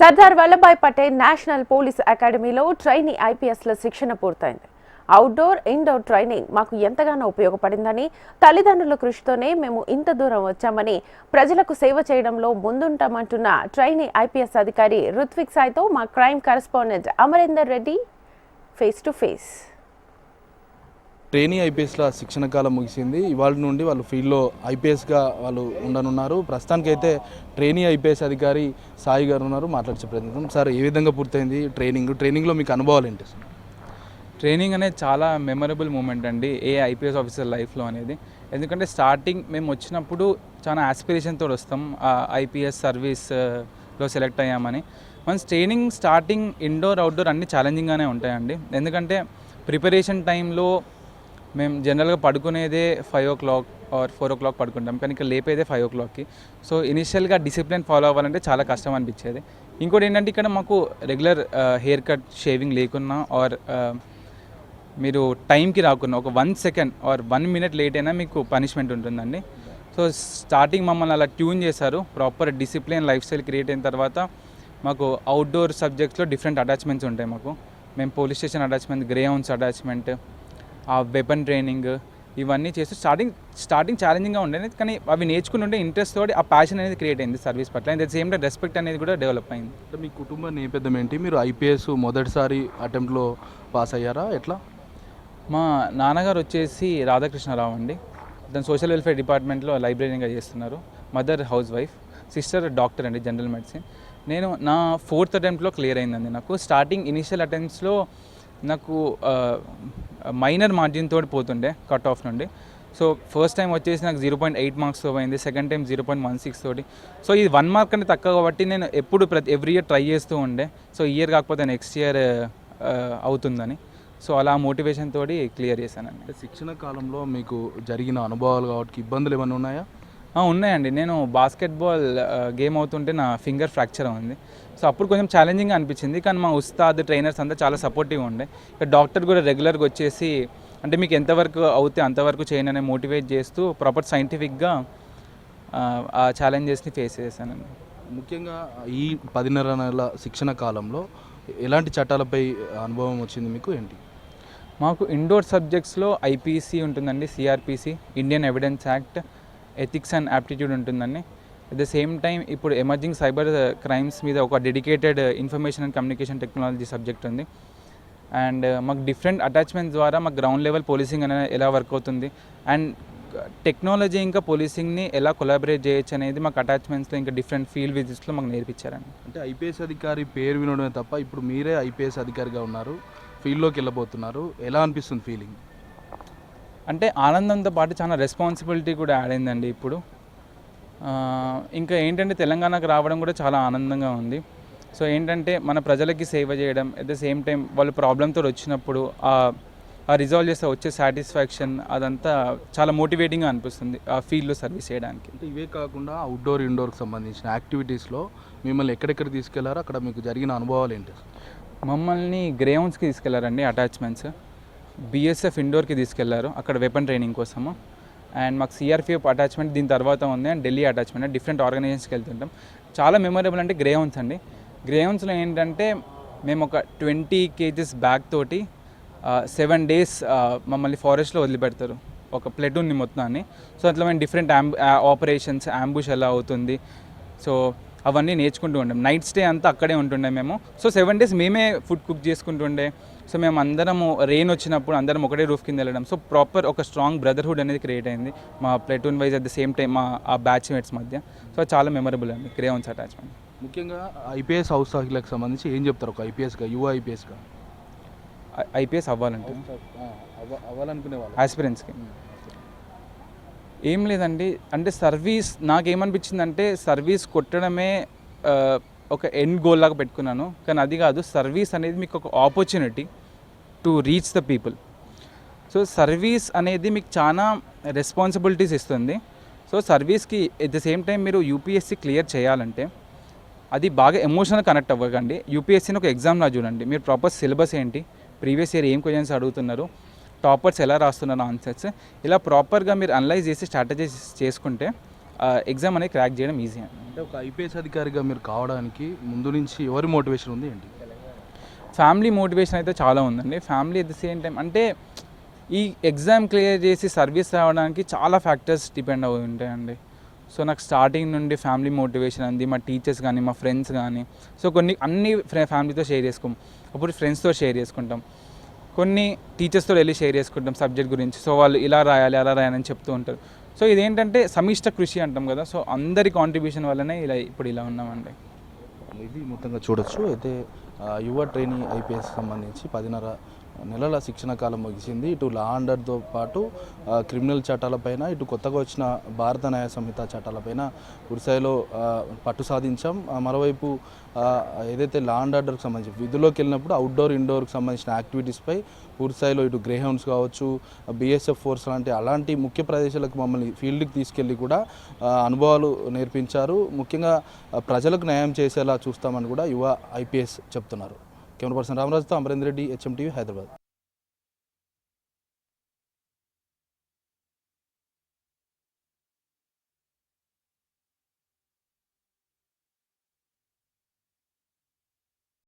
Sardar Vallabhbhai Patel national police అకాడమీలో trainee ఐపీఎస్ల శిక్షణ పూర్తయింది. అవుట్డోర్ ఇండోర్ ట్రైనింగ్ మాకు ఎంతగానో ఉపయోగపడిందని తల్లిదండ్రుల కృషితోనే మేము ఇంత దూరం వచ్చామని ప్రజలకు సేవ చేయడంలో ముందుంటామంటున్న ట్రైనీ ఐపీఎస్ అధికారి రుత్విక్ సాయ్తో మా crime correspondent Amarender Reddy face to face training ఐపీఎస్లో శిక్షణ కాలం ముగిసింది. ఇవాళ నుండి వాళ్ళు ఫీల్డ్లో ఐపీఎస్గా వాళ్ళు ఉండనున్నారు. ప్రస్తుతానికైతే ట్రైనింగ్ ఐపీఎస్ అధికారి సాయి గారు ఉన్నారు. మాట్లాడే ప్రయత్నం సార్ ఏ విధంగా పూర్తయింది ట్రైనింగ్? ట్రైనింగ్లో మీకు అనుభవాలు ఏంటి? సార్ ట్రైనింగ్ అనేది చాలా మెమరబుల్ మూమెంట్ అండి ఏ ఐపీఎస్ ఆఫీసర్ లైఫ్లో అనేది. ఎందుకంటే స్టార్టింగ్ మేము వచ్చినప్పుడు చాలా ఆస్పిరేషన్తో వస్తాం. ఐపీఎస్ సర్వీస్లో సెలెక్ట్ అయ్యామని. మన ట్రైనింగ్ స్టార్టింగ్ ఇండోర్ అవుట్డోర్ అన్నీ ఛాలెంజింగ్గానే ఉంటాయండి. ఎందుకంటే ప్రిపరేషన్ టైంలో మేము జనరల్గా పడుకునేదే five o'clock or four o'clock పడుకుంటాం. కానీ ఇక్కడ లేపేదే ఫైవ్ ఓ క్లాక్కి సో ఇనిషియల్గా డిసిప్లిన్ ఫాలో అవ్వాలంటే చాలా కష్టం అనిపించేది. ఇంకోటి ఏంటంటే ఇక్కడ మాకు రెగ్యులర్ హెయిర్ కట్ షేవింగ్ లేకున్నా ఆర్ uh, మీరు టైంకి రాకున్నా ఒక one second or one minute late అయినా మీకు పనిష్మెంట్ ఉంటుందండి. సో స్టార్టింగ్ మమ్మల్ని అలా ట్యూన్ చేశారు. Proper discipline life style create అయిన తర్వాత మాకు అవుట్డోర్ సబ్జెక్ట్స్లో డిఫరెంట్ అటాచ్మెంట్స్ ఉంటాయి మాకు. మేము police station attachment Greyhounds attachment ఆ వెపన్ ట్రైనింగ్ ఇవన్నీ చేస్తూ స్టార్టింగ్ స్టార్టింగ్ ఛాలెంజింగ్గా ఉండేది. కానీ అవి నేర్చుకుంటుంటే ఇంట్రెస్ట్ తోటి ఆ ప్యాషన్ అనేది క్రియేట్ అయింది సర్వీస్ పట్ల. And the same time respect అనేది కూడా డెవలప్ అయింది. అంటే మీ కుటుంబ నేపథ్యం ఏంటి? మీరు ఐపీఎస్ మొదటిసారి అటెంప్ట్లో పాస్ అయ్యారా? ఎట్లా? మా నాన్నగారు వచ్చేసి రాధాకృష్ణరావు అండి. అతను సోషల్ వెల్ఫేర్ డిపార్ట్మెంట్లో లైబ్రరీగా చేస్తున్నారు. Mother house wife sister doctor అండి జనరల్ మెడిసిన్ నేను నా ఫోర్త్ అటెంప్ట్లో క్లియర్ అయిందండి నాకు. స్టార్టింగ్ ఇనిషియల్ అటెంప్ట్స్లో నాకు మైనర్ మార్జిన్ తోటి పోతుండే కట్ ఆఫ్ నుండి. సో ఫస్ట్ టైం వచ్చేసి నాకు జీరో పాయింట్ ఎయిట్ మార్క్స్తో పోయింది second time zero point one six తోటి. సో ఇది వన్ మార్క్ అంటే తక్కువ కాబట్టి నేను ఎప్పుడు ప్రతి ఎవ్రీ ఇయర్ ట్రై చేస్తూ ఉండే. సో ఇయర్ కాకపోతే నెక్స్ట్ ఇయర్ అవుతుందని. సో అలా మోటివేషన్ తోటి క్లియర్ చేశానండి. అంటే శిక్షణ కాలంలో మీకు జరిగిన అనుభవాలు కాబట్టి ఇబ్బందులు ఏమైనా ఉన్నాయా? ఉన్నాయండి. నేను బాస్కెట్బాల్ గేమ్ అవుతుంటే నా ఫింగర్ ఫ్రాక్చర్ ఉంది సో అప్పుడు కొంచెం ఛాలెంజింగ్ అనిపించింది. కానీ మా ఉస్తాద్ ట్రైనర్స్ అంతా చాలా సపోర్టివ్గా ఉండే. ఇక డాక్టర్ కూడా రెగ్యులర్గా వచ్చేసి అంటే మీకు ఎంతవరకు అవుతే అంతవరకు చేయను అని మోటివేట్ చేస్తూ ప్రాపర్ సైంటిఫిక్గా ఆ ఛాలెంజెస్ని ఫేస్ చేశానండి. ముఖ్యంగా ఈ పదిన్నర నెలల శిక్షణ కాలంలో ఎలాంటి చట్టాలపై అనుభవం వచ్చింది మీకు ఏంటి? మాకు ఇండోర్ సబ్జెక్ట్స్లో ఐపీసీ ఉంటుందండి CrPC Indian evidence act ethics and aptitude ఉంటుందండి. అట్ ద సేమ్ టైం ఇప్పుడు ఎమర్జింగ్ సైబర్ క్రైమ్స్ మీద ఒక dedicated information and communication technology subject ఉంది. అండ్ uh, మాకు డిఫరెంట్ అటాచ్మెంట్ ద్వారా మాకు గ్రౌండ్ లెవెల్ పోలీసింగ్ అనేది ఎలా వర్క్ అవుతుంది. అండ్ టెక్నాలజీ ఇంకా పోలీసింగ్ని ఎలా కొలాబరేట్ చేయొచ్చు అనేది మాకు అటాచ్మెంట్స్లో ఇంకా డిఫరెంట్ ఫీల్డ్ విజిట్స్లో మాకు నేర్పించారండి. అంటే ఐపీఎస్ అధికారి పేరు వినడమే తప్ప ఇప్పుడు మీరే ఐపీఎస్ అధికారిగా ఉన్నారు. ఫీల్డ్లోకి వెళ్ళబోతున్నారు. ఎలా అనిపిస్తుంది ఫీలింగ్ అంటే ఆనందంతో పాటు చాలా రెస్పాన్సిబిలిటీ కూడా యాడ్ అయిందండి ఇప్పుడు. ఇంకా ఏంటంటే తెలంగాణకు రావడం కూడా చాలా ఆనందంగా ఉంది. సో ఏంటంటే మన ప్రజలకి సేవ చేయడం అట్ ద సేమ్ టైం వాళ్ళు ప్రాబ్లంతో వచ్చినప్పుడు ఆ- రిజాల్వ్ చేస్తే వచ్చే సాటిస్ఫాక్షన్ అదంతా చాలా మోటివేటింగ్గా అనిపిస్తుంది ఆ ఫీల్డ్లో సర్వీస్ చేయడానికి. ఇవే కాకుండా అవుట్డోర్ ఇండోర్కి సంబంధించిన యాక్టివిటీస్లో మిమ్మల్ని ఎక్కడెక్కడ తీసుకెళ్ళారో అక్కడ మీకు జరిగిన అనుభవాలు ఏంటి? మమ్మల్ని గ్రేహౌన్స్కి తీసుకెళ్ళారండి అటాచ్మెంట్స్ బిఎస్ఎఫ్ ఇండోర్కి తీసుకెళ్ళారు. అక్కడ వెపన్ ట్రైనింగ్ కోసము. అండ్ మాకు సిఆర్పిఎఫ్ అటాచ్మెంట్ దీని తర్వాత ఉంది అండ్ ఢిల్లీ అటాచ్మెంట్ డిఫరెంట్ ఆర్గనైజేషన్స్కి వెళ్తుంటాం. చాలా మెమొరబుల్ అంటే గ్రేహౌన్స్ అండి. గ్రేహౌన్స్లో ఏంటంటే మేము ఒక ట్వంటీ కేజీస్ బ్యాగ్ తోటి సెవెన్ డేస్ మమ్మల్ని ఫారెస్ట్లో వదిలిపెడతారు. ఒక ప్లెటూన్ని మొత్తాన్ని. సో అట్లా మేము డిఫరెంట్ ఆపరేషన్స్ అంబుష్ ఎలా అవుతుంది. సో అవన్నీ నేర్చుకుంటూ ఉంటాం నైట్ స్టే అంతా అక్కడే ఉంటుండే మేము. సో సెవెన్ డేస్ మేమే ఫుడ్ కుక్ చేసుకుంటుండే. సో మేము అందరము రెయిన్ వచ్చినప్పుడు అందరం ఒకటే రూఫ్ కింద వెళ్ళడం. సో ప్రాపర్ ఒక స్ట్రాంగ్ బ్రదర్హుడ్ అనేది క్రియేట్ అయింది. మా platoon wise at the same time మా ఆ బ్యాచ్ మేట్స్ మధ్య. సో చాలా మెమరబుల్ అండి. క్రేవన్స్ అటాచ్మెంట్ ముఖ్యంగా ఐపీఎస్ హౌస్ సభ్యులకు సంబంధించి ఏం చెప్తారు ఒక ఐపీఎస్గా యువ ఐపీఎస్గా ఐపీఎస్ అవ్వాలంటే? అవ్వాలనుకునే వాళ్ళు? ఆస్పిరెంట్స్కి ఏం లేదండి. అంటే సర్వీస్ నాకేమనిపించిందంటే సర్వీస్ కొట్టడమే ఒక ఎండ్ గోల్ లాగా పెట్టుకున్నాను. కానీ అది కాదు సర్వీస్ అనేది మీకు ఒక opportunity to reach the people so service అనేది మీకు చాలా రెస్పాన్సిబిలిటీస్ ఇస్తుంది. సో సర్వీస్కి ఎట్ ద సేమ్ టైం మీరు యూపీఎస్సీ క్లియర్ చేయాలంటే అది బాగా ఎమోషనల్ కనెక్ట్ అవ్వకండి. యూపీఎస్సీని ఒక ఎగ్జామ్లా చూడండి. మీరు ప్రాపర్ సిలబస్ ఏంటి? ప్రీవియస్ ఇయర్ ఏం క్వశ్చన్స్ అడుగుతున్నారు? టాపర్స్ ఎలా రాస్తున్నారు? ఆన్సర్స్ ఇలా ప్రాపర్గా మీరు అనలైజ్ చేసి స్ట్రాటజీస్ చేసుకుంటే ఎగ్జామ్ అనేది క్రాక్ చేయడం ఈజీ అండి. అంటే ఒక ఐపీఎస్ అధికారిగా మీరు కావడానికి ముందు నుంచి ఎవరి మోటివేషన్ ఉంది ఏంటి? ఫ్యామిలీ మోటివేషన్ అయితే చాలా ఉందండి. Family at the same time అంటే ఈ ఎగ్జామ్ క్లియర్ చేసి సర్వీస్ రావడానికి చాలా ఫ్యాక్టర్స్ డిపెండ్ అయి ఉంటాయండి. సో నాకు స్టార్టింగ్ నుండి ఫ్యామిలీ మోటివేషన్ అంది మా టీచర్స్ కానీ మా ఫ్రెండ్స్ కానీ. సో కొన్ని అన్ని ఫ్యామిలీతో షేర్ చేసుకోం అప్పుడు ఫ్రెండ్స్తో షేర్ చేసుకుంటాం. కొన్ని టీచర్స్తో వెళ్ళి షేర్ చేసుకుంటాం సబ్జెక్ట్ గురించి. సో వాళ్ళు ఇలా రాయాలి అలా రాయాలని చెప్తూ ఉంటారు. సో ఇదేంటంటే సమిష్ట కృషి అంటాం కదా సో అందరి కాంట్రిబ్యూషన్ వల్లనే ఇలా ఇప్పుడు ఇలా ఉన్నామండి. ఇది మొత్తంగా చూడొచ్చు. అయితే యువ ట్రైనింగ్ ఐపీఎస్ సంబంధించి పదిన్నర నెలల శిక్షణ కాలం ముగిసింది. ఇటు లా అండర్తో పాటు క్రిమినల్ చట్టాలపైన ఇటు కొత్తగా వచ్చిన భారత న్యాయ సంహిత చట్టాలపైన ఉరిసాయిలో పట్టు సాధించాం. ఆ, మరోవైపు ఏదైతే లా అండ్ ఆర్డర్కి సంబంధించి విధుల్లోకి వెళ్ళినప్పుడు అవుట్డోర్ ఇండోర్కి సంబంధించిన యాక్టివిటీస్పై పూర్తిస్థాయిలో ఇటు గ్రేహౌండ్స్ కావచ్చు బీఎస్ఎఫ్ ఫోర్స్ లాంటి అలాంటి ముఖ్య ప్రదేశాలకు మమ్మల్ని ఫీల్డ్కి తీసుకెళ్ళి కూడా అనుభవాలు నేర్పించారు. ముఖ్యంగా ప్రజలకు న్యాయం చేసేలా చూస్తామని కూడా యువ ఐపీఎస్ చెప్తున్నారు. Camera person రామరాజుతో Amarender Reddy HM TV Hyderabad